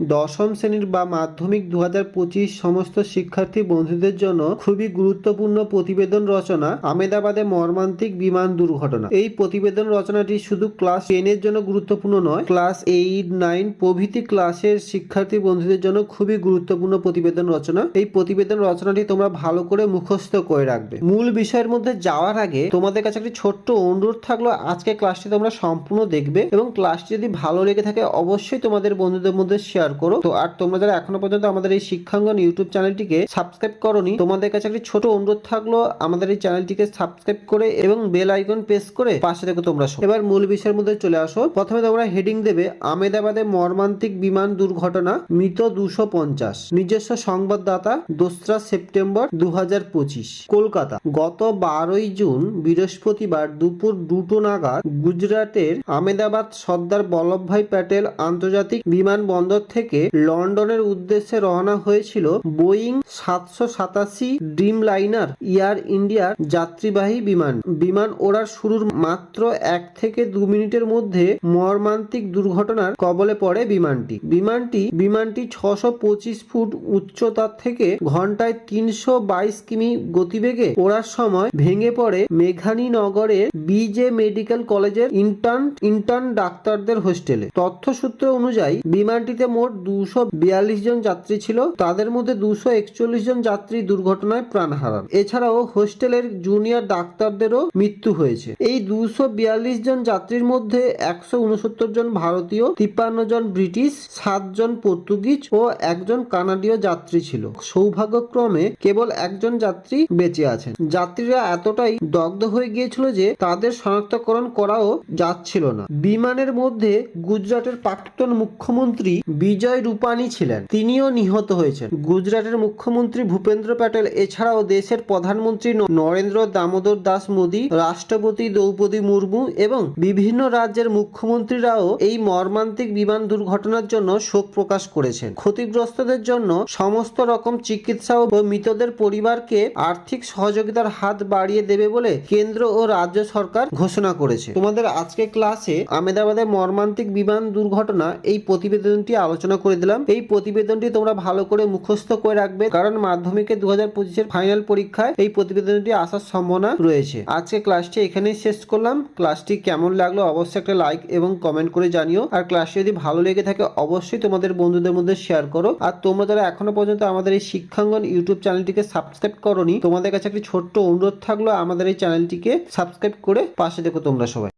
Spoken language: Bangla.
দশম শ্রেণির বা মাধ্যমিক দু পঁচিশ সমস্ত শিক্ষার্থী বন্ধুদের জন্য খুবই গুরুত্বপূর্ণ প্রতিবেদন রচনা, আমেদাবাদে মর্মান্তিক বিমান দুর্ঘটনা। এই প্রতিবেদন রচনাটি শুধু ক্লাস টেনের জন্য গুরুত্বপূর্ণ নয়, ক্লাস এইট, নাইন প্রভৃতি ক্লাসের শিক্ষার্থী বন্ধুদের জন্য খুবই গুরুত্বপূর্ণ প্রতিবেদন রচনা। এই প্রতিবেদন রচনাটি তোমরা ভালো করে মুখস্থ করে রাখবে। মূল বিষয়ের মধ্যে যাওয়ার আগে তোমাদের কাছে একটি ছোট্ট অনুরোধ থাকল, আজকে ক্লাসটি তোমরা সম্পূর্ণ দেখবে এবং ক্লাসটি যদি ভালো লেগে থাকে অবশ্যই তোমাদের বন্ধুদের মধ্যে শেয়ার করো। তো আর তোমরা যারা এখনও পর্যন্ত আমাদের এই শিক্ষাঙ্গন ইউটিউব চ্যানেলটিকে সাবস্ক্রাইব করনি, তোমাদের কাছে একটি ছোট অনুরোধ থাকল, আমাদের এই চ্যানেলটিকে সাবস্ক্রাইব করে এবং বেল আইকন প্রেস করে পাশে থেকে তোমরা। এবার মূল বিষয়ের মধ্যে চলে আসো। প্রথমে তোমরা হেডিং দেবে, আমেদাবাদে মর্মান্তিক বিমান দুর্ঘটনা, মৃত দুশো পঞ্চাশ। নিজস্ব সংবাদদাতা, দোসরা সেপ্টেম্বর দু হাজার পঁচিশ। কলকাতা, গত বারোই জুন, বৃহস্পতিবার দুপুর দুটো নাগাদ, গুজরাটের আমেদাবাদ সর্দার বল্লভভাই প্যাটেল আন্তর্জাতিক বিমানবন্দর থেকে লন্ডনের উদ্দেশ্যে রওনা হয়েছিল বোয়িং সাতশো সাতাশি ড্রিম লাইনার এয়ার ইন্ডিয়ার যাত্রীবাহী বিমান। বিমান ওড়ার শুরুর মাত্র এক থেকে দু মিনিটের মধ্যে মর্মান্তিক দুর্ঘটনার কবলে পড়ে বিমানটি। বিমানটি বিমানটি ছশো পঁচিশ ফুট উচ্চতার থেকে ঘন্টায় তিনশো বাইশ কিমি গতিবেগে ওড়ার সময় ভেঙে পড়ে মেঘানী নগরের বিজে মেডিকেল কলেজের ইন্টার্ন ইন্টার্ন ডাক্তারদের হোস্টেলে। তথ্যসূত্র অনুযায়ী বিমানটিতে মোট দুশো বিয়াল্লিশ জন যাত্রী ছিল। তাদের মধ্যে দুশো একচল্লিশ জন যাত্রী দুর্ঘটনায় প্রাণ হারান। এছাড়াও হোস্টেলের জুনিয়র ডাক্তারদেরও মৃত্যু হয়েছে। এই দুশো জন যাত্রীর মধ্যে একশো উনসত্তর জন ভারতীয়, তিপ্পান্ন জন ব্রিটিশ, সাত জন পর্তুগিজ ও একজন কানাডীয় যাত্রী ছিল। সৌভাগ্যক্রমে কেবল একজন যাত্রী বেঁচে আছেন। যাত্রীরা এতটাই দগ্ধ হয়ে গিয়েছিল যে তাদের শনাক্তকরণ করাও যাচ্ছিল না। বিমানের মধ্যে গুজরাটের প্রাক্তন মুখ্যমন্ত্রী বিজয় রূপানি ছিলেন। তিনিও নিহত হয়েছেন। গুজরাটের মুখ্যমন্ত্রী ভূপেন্দ্র প্যাটেল, এছাড়াও দেশের প্রধানমন্ত্রী নরেন্দ্র দামোদর দাস মোদী, রাষ্ট্রপতি দ্রৌপদী মুর্মু এবং বিভিন্ন রাজ্যের মুখ্যমন্ত্রীরাও এই মর্মান্তিক বিমান দুর্ঘটনার জন্য শোক প্রকাশ করেছেন। ক্ষতিগ্রস্তদের জন্য সমস্ত রকম চিকিৎসা ও মৃতদের পরিবারকে আর্থিক সহযোগিতার হাত বাড়িয়ে দেবে বলে কেন্দ্র ও রাজ্য সরকার ঘোষণা করেছে। তোমাদের আজকে ক্লাসে আমেদাবাদে মর্মান্তিক বিমান দুর্ঘটনা এই প্রতিবেদনটি আলোচনা করে দিলাম। এই প্রতিবেদনটি তোমরা ভালো করে মুখস্থ করে রাখবে, কারণ মাধ্যমিকে দু হাজার পঁচিশের ফাইনাল পরীক্ষায় এই প্রতিবেদনটি আসার সম্ভাবনা রয়েছে। আজকে ক্লাসটি এখানেই শেষ করলাম। ক্লাসটি কেমন লাগল অবশ্যই একটা লাইক এবং কমেন্ট করে জানিও। আর ক্লাসটি যদি ভালো লেগে থাকে অবশ্যই তোমাদের বন্ধুদের মধ্যে শেয়ার করো। আর তোমরা যারা এখনও পর্যন্ত আমাদের এই শিক্ষাঙ্গন ইউটিউব চ্যানেলটিকে সাবস্ক্রাইব করনি, তোমাদের কাছে একটি ছোট্ট অনুরোধ থাকল আমাদের এই চ্যানেলটিকে সাবস্ক্রাইব করে পাশে দেখো তোমরা সবাই।